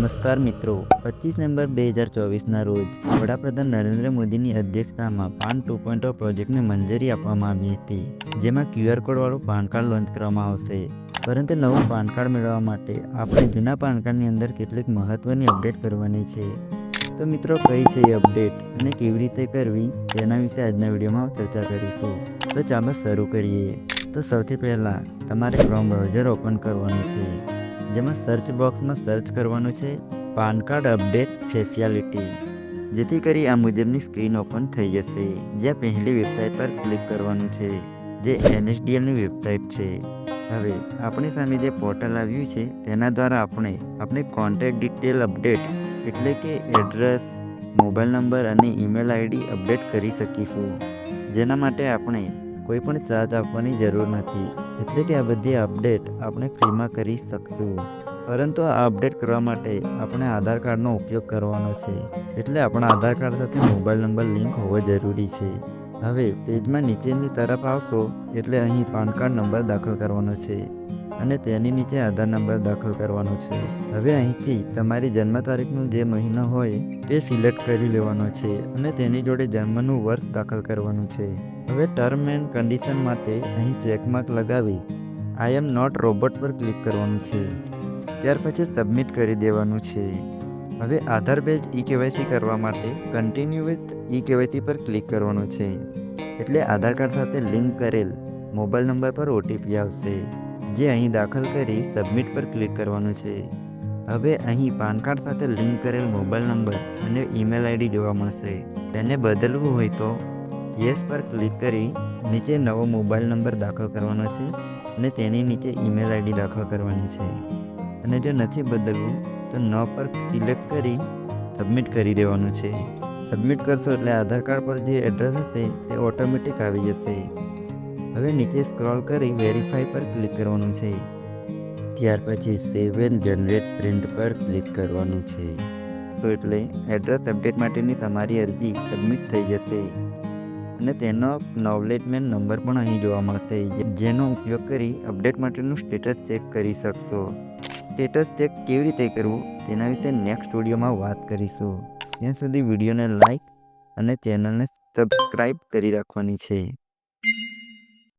નમસ્કાર મિત્રો. પચીસ નવેમ્બર બે હજાર ચોવીસના રોજ વડાપ્રધાન નરેન્દ્ર મોદીની અધ્યક્ષતામાં પાન ટુ પોઈન્ટ પ્રોજેક્ટને મંજૂરી આપવામાં આવી હતી, જેમાં ક્યુઆર કોડવાળું પાન કાર્ડ લોન્ચ કરવામાં આવશે. પરંતુ નવું પાન કાર્ડ મેળવવા માટે આપણે જૂના પાન કાર્ડની અંદર કેટલીક મહત્ત્વની અપડેટ કરવાની છે. તો મિત્રો, કઈ છે એ અપડેટ અને કેવી રીતે કરવી તેના વિશે આજના વિડીયોમાં ચર્ચા કરીશું. તો ચાલો શરૂ કરીએ. તો સૌથી પહેલાં તમારે ક્રોમ બ્રાઉઝર ઓપન કરવાનું છે. જેમાં સર્ચ બોક્સમાં સર્ચ કરવાનું છે, પાન કાર્ડ અપડેટ ફેસિયાલિટી જેથી કરી આ મુજબની સ્ક્રીન ઓપન થઈ જશે જ્યાં પહેલી વેબસાઇટ પર ક્લિક કરવાનું છે, જે એનએસડીએલની વેબસાઇટ છે. હવે, આપણી સામે જે પોર્ટલ આવ્યું છે, તેના દ્વારા આપણે આપણે કોન્ટેક્ટ ડિટેલ અપડેટ એટલે કે એડ્રેસ મોબાઈલ નંબર અને ઈમેલ આઈડી અપડેટ કરી શકીશું. જેના માટે આપણે કોઈ પણ ચાર્જ આપવાની જરૂર નથી. એટલે કે આ બધી અપડેટ આપણે ફ્રીમાં કરી શકશું. પરંતુ આ અપડેટ કરવા માટે આપણે આધાર કાર્ડનો ઉપયોગ કરવાનો છે. એટલે આપણા આધાર કાર્ડ સાથે મોબાઈલ નંબર લિંક હોવો જરૂરી છે. હવે પેજમાં નીચેની તરફ આવશો, એટલે અહીં પાન કાર્ડ નંબર દાખલ કરવાનો છે. અને તેની નીચે આધાર નંબર દાખલ કરવાનો છે. હવે અહીંથી તમારી જન્મ તારીખનો જે મહિનો હોય, તે સિલેક્ટ કરી લેવાનો છે અને તેની જોડે જન્મનું વર્ષ દાખલ કરવાનું છે. હવે ટર્મ એન્ડ કન્ડિશન માટે અહીં ચેકમાર્ક લગાવી. આઈ એમ નોટ રોબોટ પર ક્લિક કરવાનું છે. ત્યાર પછી સબમિટ કરી દેવાનું છે. હવે આધાર બેઝ ઈ કેવાયસી કરવા માટે કન્ટિન્યુ વિથ ઈ કેવાયસી પર ક્લિક કરવાનું છે. એટલે આધાર કાર્ડ સાથે લિંક કરેલ મોબાઈલ નંબર પર ઓટીપી આવશે, જે અહીં દાખલ કરી સબમિટ પર ક્લિક કરવાનું છે. હવે અહીં પાન કાર્ડ સાથે લિંક કરેલ મોબાઈલ નંબર અને ઈમેલ આઈડી જોવા મળશે. તેને બદલવું હોય તો યસ પર ક્લિક કરી નીચે નવો મોબાઈલ નંબર દાખલ કરવાનો છે અને તેની નીચે ઈમેલ આઈડી દાખલ કરવાની છે. અને જો નથી બદલવું, તો ન પર સિલેક્ટ કરી સબમિટ કરી દેવાનું છે. સબમિટ કરશો એટલે આધાર કાર્ડ પર જે એડ્રેસ હશે, તે ઓટોમેટિક આવી જશે. હવે નીચે સ્ક્રોલ કરી વેરીફાઈ પર ક્લિક કરવાનું છે. ત્યાર પછી સેવ એન્ડ જનરેટ પ્રિન્ટ પર ક્લિક કરવાનું છે. તો એટલે એડ્રેસ અપડેટ માટેની તમારી અરજી સબમિટ થઈ જશે. અને તેનો નોવલેજમેન્ટ નંબર પણ અહીં જોવા મળશે. જેનો ઉપયોગ કરી અપડેટ માટેનું સ્ટેટસ ચેક કરી શકશો. સ્ટેટસ ચેક કેવી રીતે કરવું? તેના વિશે નેક્સ્ટ વિડીયોમાં વાત કરીશું. ત્યાં સુધી વિડીયોને લાઈક અને ચેનલને સબસ્ક્રાઈબ કરી રાખવાની છે.